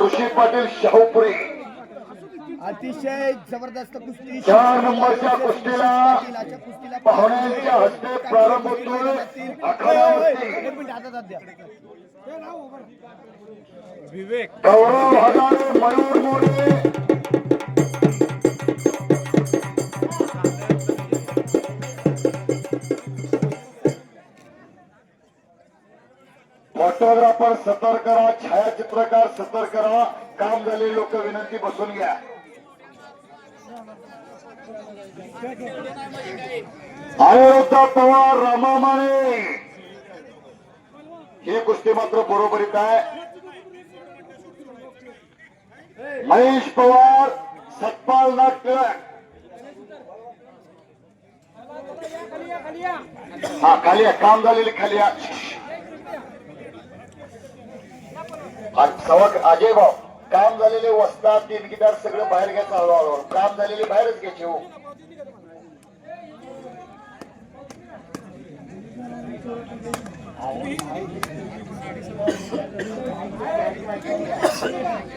ऋषी पाटील शाहूपुरी. अतिशय जबरदस्त कुस्ती चार नंबरच्या कुस्तीला पाहुण्यांच्या हस्ते प्रारंभ हात. द्या. गौरव हजारे मयूर मोरे फोटोग्राफर सतर्क करा छायाचित्रकार सतर्क करा काम झाले लोक विनंती बसून घ्या. अनिरुद्ध पवार रामा माने. ही कुस्ती मात्र बरोबरीत आहे. महेश पवार सतपाल नाग टिळक हा खाली काम झालेली खाली आहे आणि सवक अजय भाऊ काम झालेले वस्तात तिनकीदार सगळं बाहेर घ्यायचं हळूहळू. काम झालेले बाहेरच घ्यायचे हो.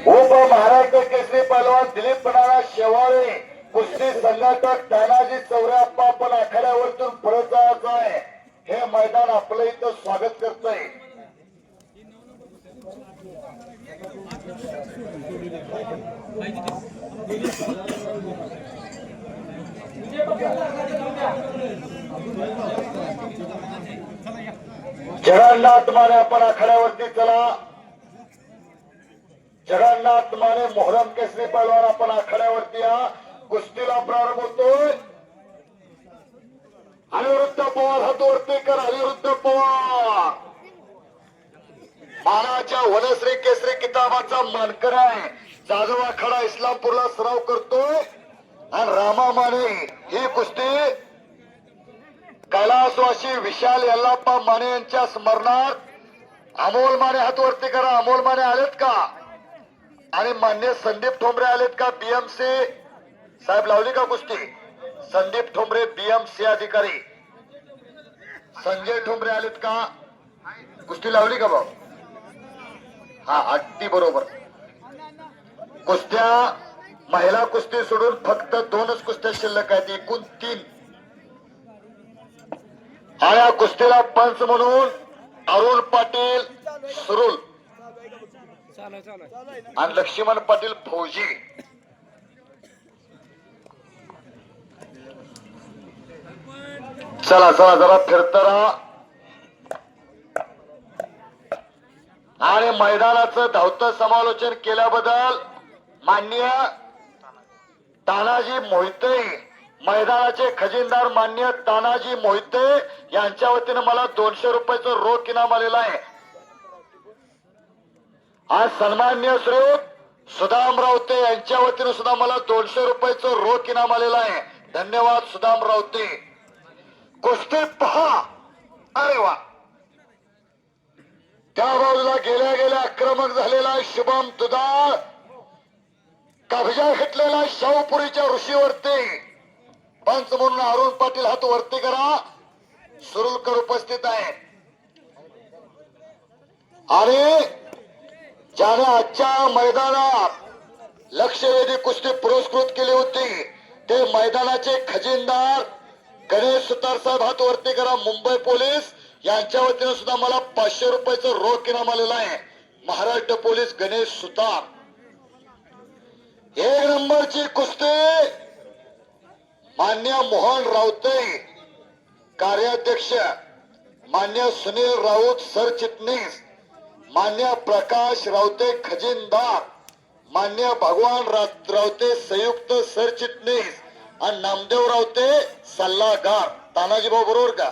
हो उप महाराष्ट्र केसरी पहलवान दिलीप बनारा शेवाळे कुस्ती संघटक तानाजी चौऱ्याप्पा आपण आखाड्यावरतून परत जायचं आहे. हे मैदान आपलं इथं स्वागत करतंय. जगन्नाथ माने आपण आखाड्यावरती चला। जगन्नाथ माने मोहरम केसरी पहलवान आपण आखाड्यावरती या कुस्तीला प्रारंभ होतोय अनिरुद्ध पवार हातवरती कर अनिरुद्ध पवार। मानाच्या वनश्री केसरी किताबाचा मानकर. आहे जाधव आखाडा इस्लामपूरला सराव करतो आणि रामा माने ही कुस्ती कैलासवासी विशाल यल्लाप्पा माने यांच्या स्मरणार्थ अमोल माने हात वरती करा. अमोल माने आलेत का? आणि मान्य संदीप ठोंबरे आलेत का? बीएमसी साहेब लावली का कुस्ती? संदीप ठोंबरे बीएमसी अधिकारी. संजय ठोंबरे आलेत का? कुस्ती लावली का भाऊ? हा अगदी बरोबर. कुस्त्या महिला कुस्ती सोडून फक्त दोनच कुस्त्या शिल्लक आहेत. एकूण तीन. हा या कुस्तीला पंच म्हणून अरुण पाटील सुरुल. आणि लक्ष्मण पाटील फौजी. चला चला जरा फिरत आणि मैदानाचं धावतं समालोचन केल्याबद्दल मान्य तानाजी मोहिते मैदानाचे खजिनदार मान्य तानाजी मोहिते यांच्या वतीनं मला दोनशे रुपयाचं रोख इनाम आलेलं आहे. आज सन्मान्य श्री सुदाम रावते यांच्या वतीनं सुद्धा मला दोनशे रुपयाचं रोख इनाम आलेलं आहे. धन्यवाद सुदाम रावते. कुस्ती पहा. अरे वा. त्या बाजूला गेल्या गेल्या आक्रमक झालेला शुभम तुदाळ कब्जा घेतलेला शाहूपुरीच्या ऋषीवरती. पंच म्हणून अरुण पाटील हात वरती करा. सुरुलकर उपस्थित आहे आणि ज्याने आजच्या मैदानात लक्षवेधी कुस्ती पुरस्कृत केली होती ते मैदानाचे खजिनदार गणेश सुतार साहेब हात वरती करा मुंबई पोलीस. यांच्या वतीनं सुद्धा मला पाचशे रुपयाचं रोख इनाम आलेलं आहे. महाराष्ट्र पोलीस गणेश सुतार. एक नंबरची कुस्ती. मान्य मोहन रावते कार्याध्यक्ष. मान्य सुनील राऊत सरचिटणीस मान्य प्रकाश रावते खजिनदार. मान्य भगवान रावते संयुक्त सरचिटणीस आणि नामदेव रावते सल्लागार. तानाजी भाऊ बरोबर का?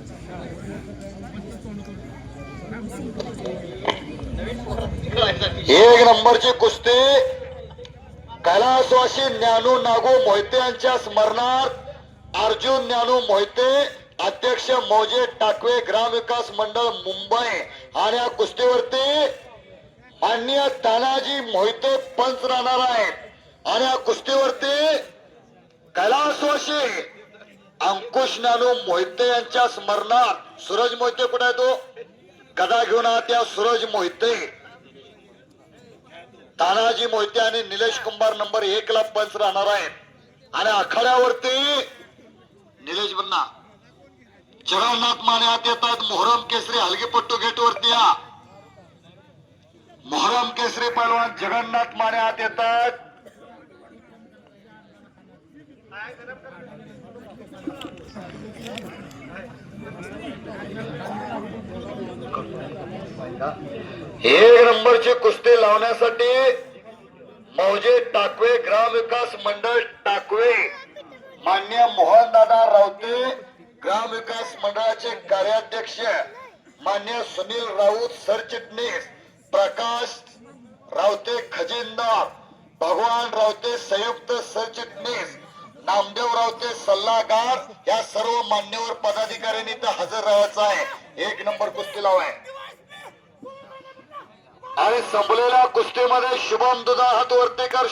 एक नंबरची कुस्ती. कैलासवासी ज्ञानू नागू मोहिते यांच्या स्मरणार्थ अर्जुन ज्ञानू मोहिते अध्यक्ष मोजे टाकवे ग्रामविकास मंडळ मुंबई. आणि या कुस्तीवरती माननीय तानाजी मोहिते पंच राहणार आहेत. आणि या कुस्तीवरती कैलासवासी अंकुश ज्ञानू मोहिते यांच्या स्मरणार्थ सूरज मोहिते कुठे आहे तो? गदा घेऊन आहात या सूरज मोहिते तानाजी मोहिते आणि निलेश कुंभार नंबर एक ला पंच राहणार आहेत. आणि आखाड्यावरती निलेश बन्ना. जगन्नाथ माने आत येतात. मोहरम केसरी हलगीपट्टू गेट वरती या. मोहरम केसरी पैलवान जगन्नाथ माने आत येतात. एक नंबरची कुस्ती लावण्यासाठी मौजे टाकवे ग्रामविकास मंडळ टाकवे. मान्य मोहनदादा रावते ग्रामविकास मंडळाचे कार्याध्यक्ष मान्य सुनील राऊत सरचिटणीस प्रकाश रावते खजिनदार भगवान रावते संयुक्त सरचिटणीस नामदेव रावते सल्लागार या सर्व मान्यवर पदाधिकाऱ्यांनी इथं हजर राहायचं आहे. एक नंबर कुस्ती लावाय आणि संपलेल्या कुस्तीमध्ये शुभम दुधा हात वरती कर.